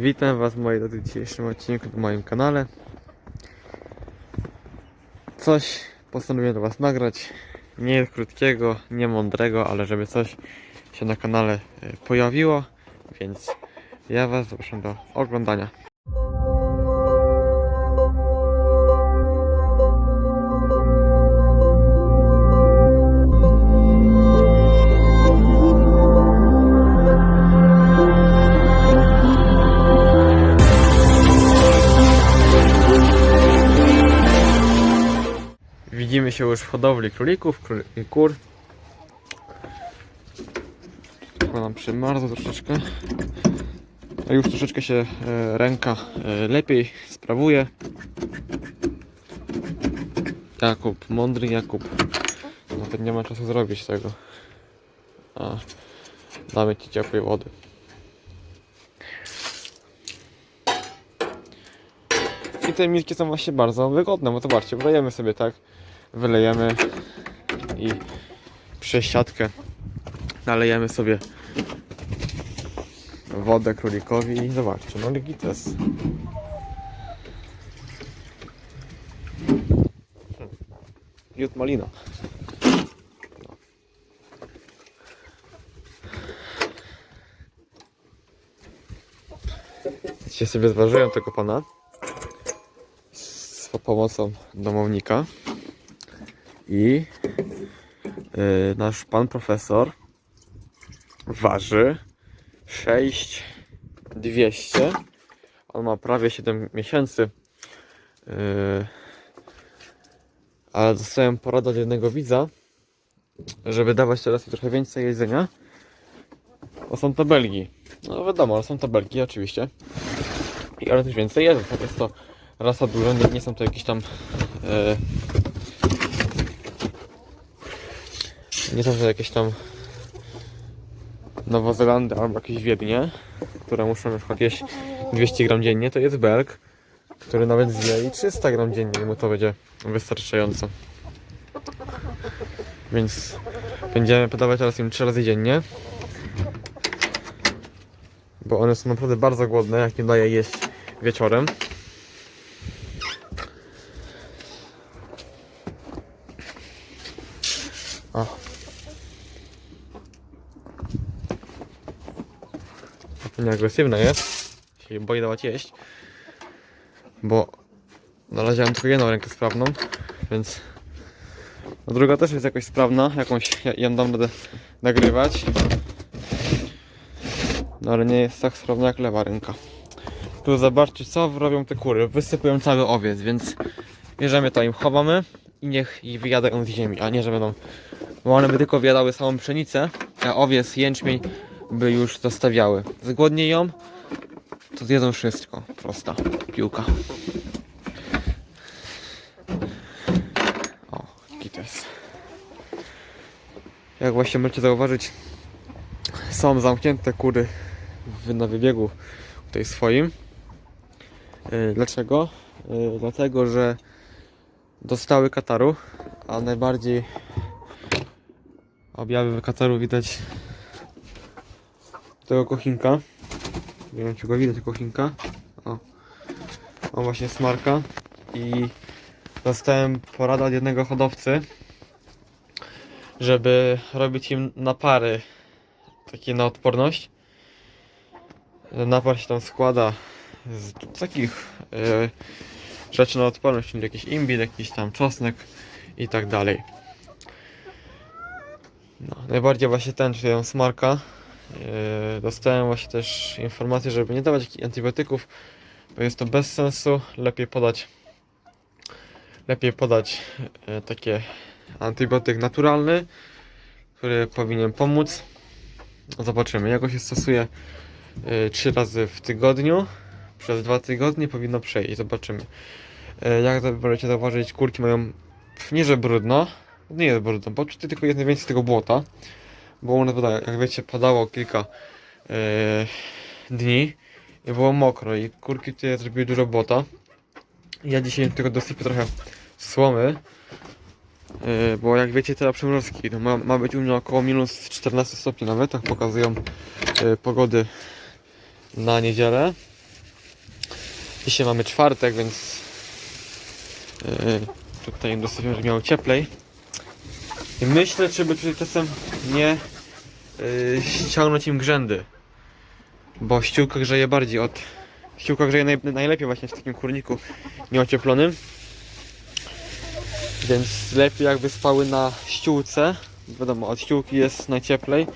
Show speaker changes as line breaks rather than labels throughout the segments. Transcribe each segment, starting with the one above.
Witam Was moi drodzy w dzisiejszym odcinku na moim kanale. Coś postanowiłem dla Was nagrać. Nie krótkiego, nie mądrego, ale żeby coś się na kanale y, pojawiło, więc ja Was zapraszam do oglądania. Się już w hodowli królików król- i kur. Chyba nam troszeczkę. A już troszeczkę się e, ręka e, lepiej sprawuje. Jakub, mądry Jakub. Nawet nie ma czasu zrobić tego. A damy ci ciepłej wody. I te milki są właśnie bardzo wygodne, bo zobaczcie, wlejemy sobie tak, wylejemy i przez siatkę nalejemy sobie wodę królikowi i zobaczcie, no legites. Jut malina. Dzisiaj sobie zważyłem tego pana z pomocą domownika i yy, nasz pan profesor waży 6200 on ma prawie 7 miesięcy. Yy, ale dostałem poradę od jednego widza żeby dawać teraz trochę więcej jedzenia. Bo są to Belgii no wiadomo, ale są to Belgii oczywiście. I ale też więcej jedzą tak? Jest to rasa duża, nie, nie są to jakieś tam e, nie są to jakieś tam Nowozelandy albo jakieś Wiednie, które muszą przykład jeść 200 gram dziennie, to jest Belg, który nawet zje i 300 gram dziennie mu to będzie wystarczająco. Więc będziemy podawać teraz im 3 razy dziennie. Bo one są naprawdę bardzo głodne, jak im daje jeść wieczorem. Nieagresywna jest. Się boi dawać jeść. Bo na razie mam tylko jedną rękę sprawną, więc a druga też jest jakoś sprawna, jakąś ja- ją dam radę nagrywać. No ale nie jest tak sprawna jak lewa ręka. Tu zobaczcie co robią te kury. Wysypują cały owiec, więc bierzemy to im chowamy i niech ich wyjadają z ziemi, a nie że będą bo one by tylko wyjadały samą pszenicę, a owiec, jęczmień by już zostawiały. Zgłodnieją, to zjedzą wszystko. Prosta piłka. O, jaki to jest. Jak właśnie możecie zauważyć, są zamknięte kury w, na wybiegu tutaj swoim. Yy, Dlaczego? Yy, Dlatego, że dostały kataru, a najbardziej objawy kataru widać tego kochinka. Nie wiem czy go widać kochinka. O. Właśnie smarka i dostałem poradę od jednego hodowcy, żeby robić im napary takie na odporność. Napar się tam składa z takich e, rzeczy na odporność, czyli jakiś imbir, jakiś tam czosnek i tak dalej. No, najbardziej właśnie ten, czyli smarka. Yy, dostałem właśnie też informację, żeby nie dawać antybiotyków, bo jest to bez sensu. Lepiej podać lepiej podać yy, takie antybiotyk naturalny, który powinien pomóc. Zobaczymy. Ja go się stosuję yy, 3 razy w tygodniu. Przez 2 tygodnie powinno przejść. Zobaczymy. Yy, jak możecie zauważyć, kurki mają nie że brudno, nie jest brudno, bo tutaj tylko jest najwięcej tego błota, one pada, jak wiecie, padało kilka e, dni i było mokro i kurki tutaj zrobiły dużo błota. Ja dzisiaj tylko dosypię trochę słomy, e, bo jak wiecie, teraz przymrozki, no ma, ma być u mnie około minus 14 stopni nawet, tak pokazują e, pogody na niedzielę. Dzisiaj mamy czwartek, więc yy, tutaj dostawiłem, żeby miało cieplej. I myślę, czy by tutaj czasem nie yy, ściągnąć im grzędy. Bo ściółka grzeje bardziej od... Ściółka grzeje naj, najlepiej właśnie w takim kurniku nieocieplonym. Więc lepiej jakby spały na ściółce. Wiadomo, od ściółki jest najcieplej.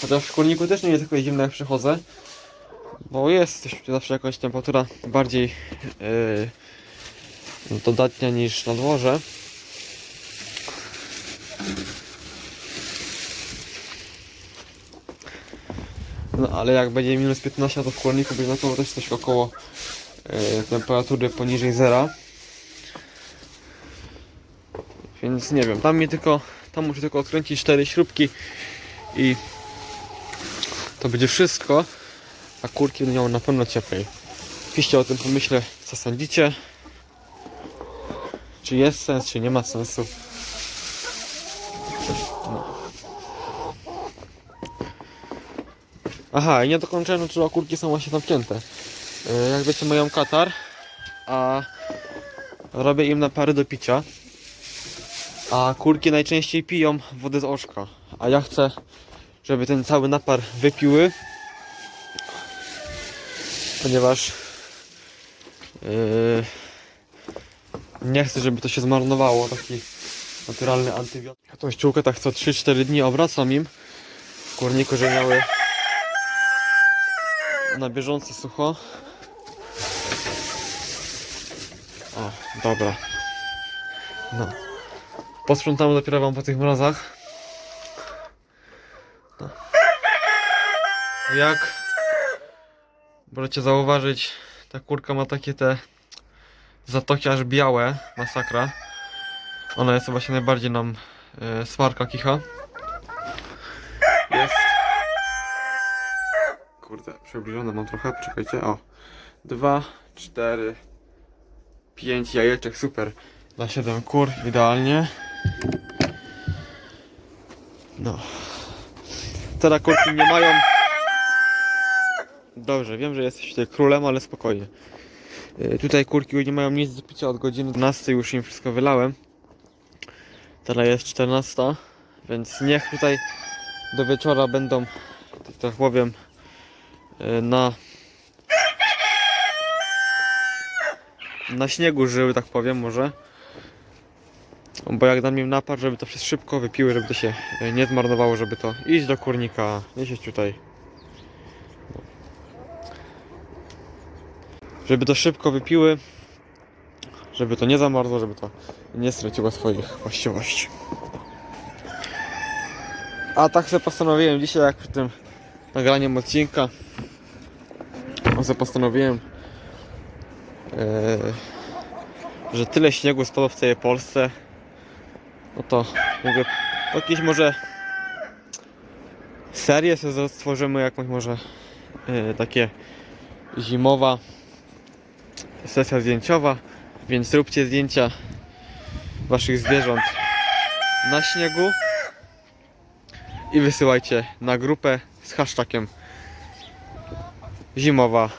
Chociaż w kurniku też nie jest tylko zimno jak przychodzę. Bo jest zawsze jakaś temperatura bardziej yy, dodatnia niż na dworze. No ale jak będzie minus 15 to w kurniku będzie na to też coś około yy, temperatury poniżej zera. Więc nie wiem, tam mi tylko, tam muszę tylko odkręcić cztery śrubki i to będzie wszystko, a kurki będą na pewno cieplej. Piszcie o tym pomyśle, co sądzicie. Czy jest sens, czy nie ma sensu. No. Aha, i nie dokończyłem, czy kurki są właśnie zamknięte. Yy, Jak wiecie, mają katar, a robię im napary do picia. A kurki najczęściej piją wodę z oczka. A ja chcę, żeby ten cały napar wypiły. Ponieważ yy, nie chcę, żeby to się zmarnowało. Taki naturalny antybiotyk. Ja tą ściółkę tak co 3-4 dni obracam im w kurniku, żeby miały na bieżąco sucho. O, dobra. No. Posprzątamy dopiero wam po tych mrozach. No. Jak możecie zauważyć, ta kurka ma takie te zatoki aż białe, masakra. Ona jest właśnie najbardziej nam e, smarka kicha. Jest. Kurde, przybliżone mam trochę, czekajcie, o. Dwa, cztery, pięć jajeczek, super. Na 7 kur, idealnie. No. Teraz kurki nie mają. Dobrze, wiem, że jesteś tutaj królem, ale spokojnie. Yy, Tutaj kurki nie mają nic do picia od godziny 12, już im wszystko wylałem. Teraz jest 14, więc niech tutaj do wieczora będą, tak tak powiem, yy, na na śniegu żyły, tak powiem, może. Bo jak dam im napar, żeby to wszystko szybko wypiły, żeby to się e, nie zmarnowało, żeby to iść do kurnika, nie siedzieć tutaj. Żeby to szybko wypiły, żeby to nie zamarzło, żeby to nie straciło swoich właściwości. A tak sobie postanowiłem dzisiaj, jak przy tym nagraniem odcinka, sobie postanowiłem, e, że tyle śniegu spadło w całej Polsce, no to jakby jakieś może serię sobie stworzymy, jakąś może e, takie zimowa sesja zdjęciowa, więc róbcie zdjęcia waszych zwierząt na śniegu i wysyłajcie na grupę z hashtagiem zimowa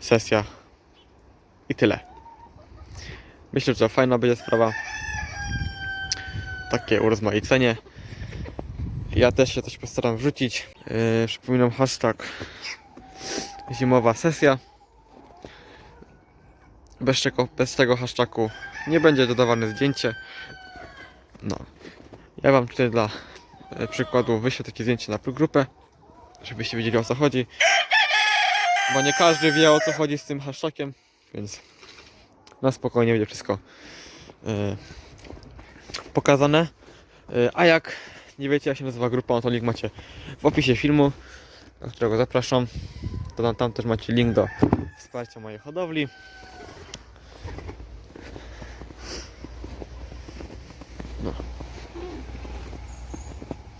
sesja i tyle. Myślę, że fajna będzie sprawa. Takie urozmaicenie. Ja też się coś postaram wrzucić. Yy, przypominam hashtag zimowa sesja. Bez tego, bez tego hashtagu nie będzie dodawane zdjęcie. No. Ja wam tutaj dla e, przykładu wyślę takie zdjęcie na grupę, żebyście wiedzieli o co chodzi. Bo nie każdy wie o co chodzi z tym hashtagiem, więc na spokojnie będzie wszystko e, pokazane. E, a jak nie wiecie jak się nazywa grupa, no to link macie w opisie filmu, do którego zapraszam. To tam, tam też macie link do wsparcia mojej hodowli.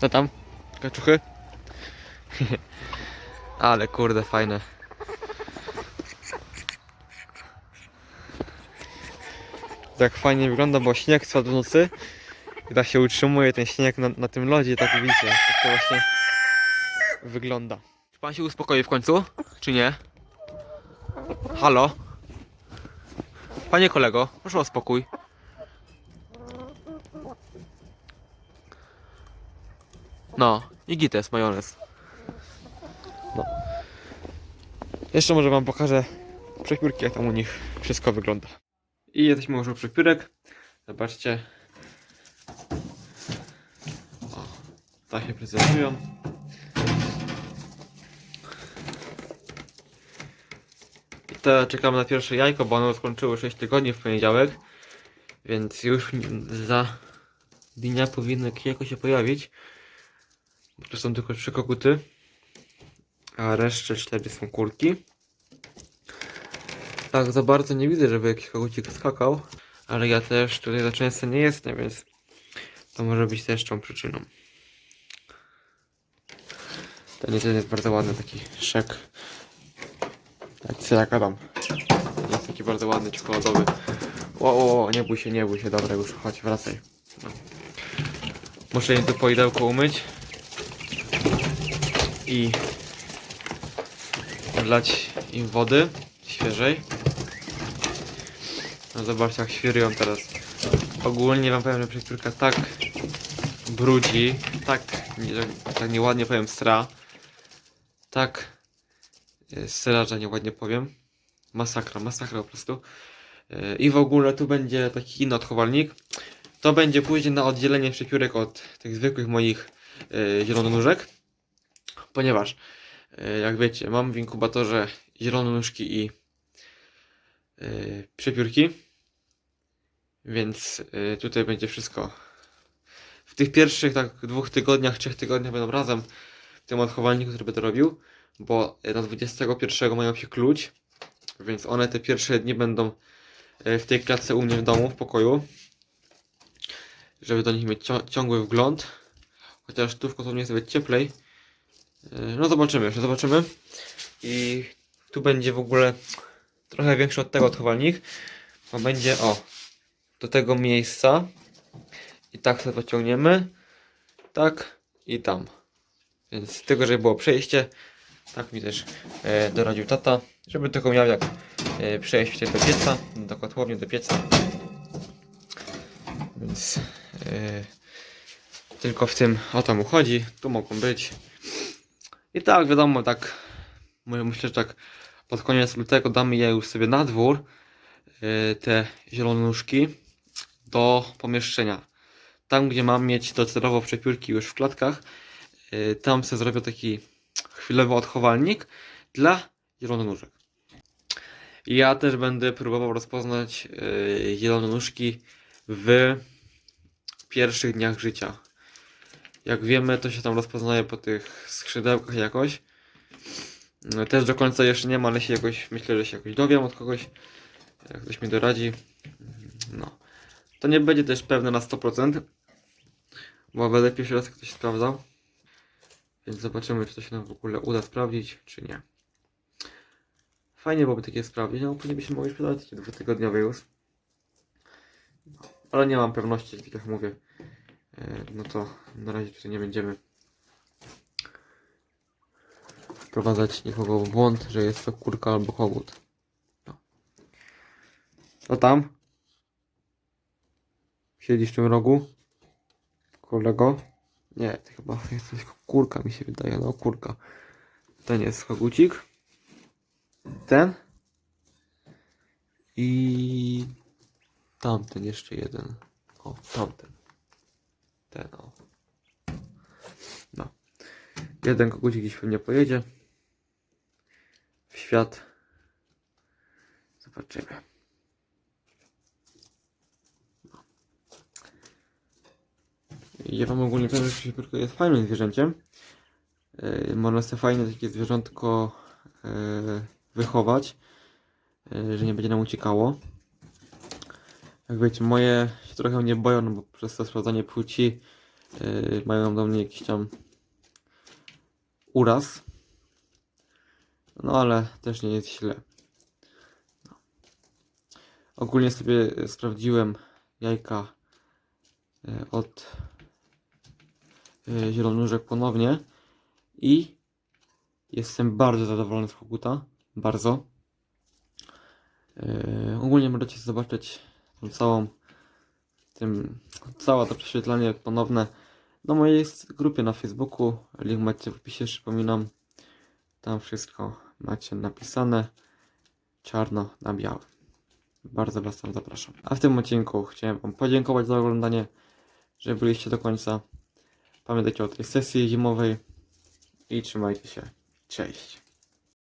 Co tam? Kaczuchy? Ale kurde, fajne. Tak fajnie wygląda, bo śnieg spadł w nocy i tak się utrzymuje ten śnieg na, na tym lodzie, tak widzicie, tak to właśnie wygląda. pan się uspokoi w końcu? Czy nie? Halo? Panie kolego, proszę o spokój. No, i gites, majonez. No. Jeszcze może wam pokażę przepiórki, jak tam u nich wszystko wygląda. I jesteśmy już u przepiórek. Zobaczcie. O, tak się prezentują. I to czekamy na pierwsze jajko, bo ono skończyło 6 tygodni w poniedziałek. Więc już za dnia powinny jajko się pojawić. To są tylko trzy koguty. A resztę cztery są kurki. Tak, za bardzo nie widzę, żeby jakiś kogucik skakał. Ale ja też tutaj za często nie jestem, więc to może być też tą przyczyną. Ten jeden jest bardzo ładny, taki szek. Jak syraka tam. Jest taki bardzo ładny, czekoladowy. O, o, o, nie bój się, nie bój się, dobra, już chodź, wracaj. No. Muszę im tu poidełko umyć. I wlać im wody świeżej. No zobaczcie jak świrują teraz. Ogólnie wam powiem, że przepiórka tak brudzi, tak, nie, tak nieładnie powiem stra. Tak e, stra, że nieładnie powiem. Masakra, masakra po prostu. E, I w ogóle tu będzie taki inny odchowalnik. To będzie później na oddzielenie przepiórek od tych zwykłych moich e, zielononóżek. Ponieważ, e, jak wiecie, mam w inkubatorze zielononóżki i e, przepiórki. Więc y, tutaj będzie wszystko. W tych pierwszych tak dwóch tygodniach, trzech tygodniach będą razem w tym odchowalniku, który będę robił, bo na 21 mają się klucz, więc one te pierwsze dni będą w tej klatce u mnie w domu, w pokoju, żeby do nich mieć ciągły wgląd. Chociaż tu w kotłowni jest nawet cieplej. Y, No zobaczymy, jeszcze zobaczymy. I tu będzie w ogóle trochę większy od tego odchowalnik, bo będzie o do tego miejsca. I tak sobie pociągniemy. Tak i tam. Więc z tego, żeby było przejście tak mi też e, doradził tata żeby tylko miał jak e, przejść do pieca do kotłowni, do pieca. Więc e, tylko w tym o to mu chodzi. Tu mogą być i tak wiadomo tak my- myślę, że tak pod koniec lutego damy je już sobie na dwór e, te zielone nóżki do pomieszczenia. Tam, gdzie mam mieć docelowo przepiórki już w klatkach, yy, tam sobie zrobię taki chwilowy odchowalnik dla zielononóżek. Ja też będę próbował rozpoznać yy, zielononóżki w pierwszych dniach życia. Jak wiemy, to się tam rozpoznaje po tych skrzydełkach jakoś. No, Też do końca jeszcze nie ma, ale się jakoś, myślę, że się jakoś dowiem od kogoś. Jak ktoś mi doradzi. No. To nie będzie też pewne na 100%, bo będę pierwszy raz ktoś sprawdzał. Więc zobaczymy, czy to się nam w ogóle uda sprawdzić, czy nie. Fajnie byłoby takie sprawdzić, no później byśmy mogli sprzedać takie dwutygodniowe już. No, ale nie mam pewności, tak jak mówię. E, No to na razie tutaj nie będziemy wprowadzać nikogo w błąd, że jest to kurka albo kogut. No. Co tam? Siedzisz w tym rogu? Kolego? Nie, to chyba jest kurka mi się wydaje, no kurka. Ten jest kogucik. Ten. I tamten jeszcze jeden. O, tamten. Ten o. No. Jeden kogucik gdzieś pewnie pojedzie. W świat. Zobaczymy. Ja wam ogólnie powiem, że siepiórka jest fajnym zwierzęciem. Yy, można sobie fajnie takie zwierzątko yy, wychować, yy, że nie będzie nam uciekało. Jak wiecie, moje się trochę nie boją, no bo przez to sprawdzanie płci yy, mają do mnie jakiś tam uraz. No ale też nie jest źle. No. Ogólnie sobie sprawdziłem jajka yy, od y, zielonóżek ponownie i Jestem bardzo zadowolony z Hoguta. Bardzo. Yy, ogólnie możecie zobaczyć tą całą tym, całe to prześwietlenie ponowne na mojej grupie na Facebooku. Link macie w opisie, przypominam. Tam wszystko macie napisane czarno na białym. Bardzo Was tam zapraszam. A w tym odcinku chciałem Wam podziękować za oglądanie, że byliście do końca. Pamiętajcie o tej sesji zimowej i trzymajcie się. Cześć.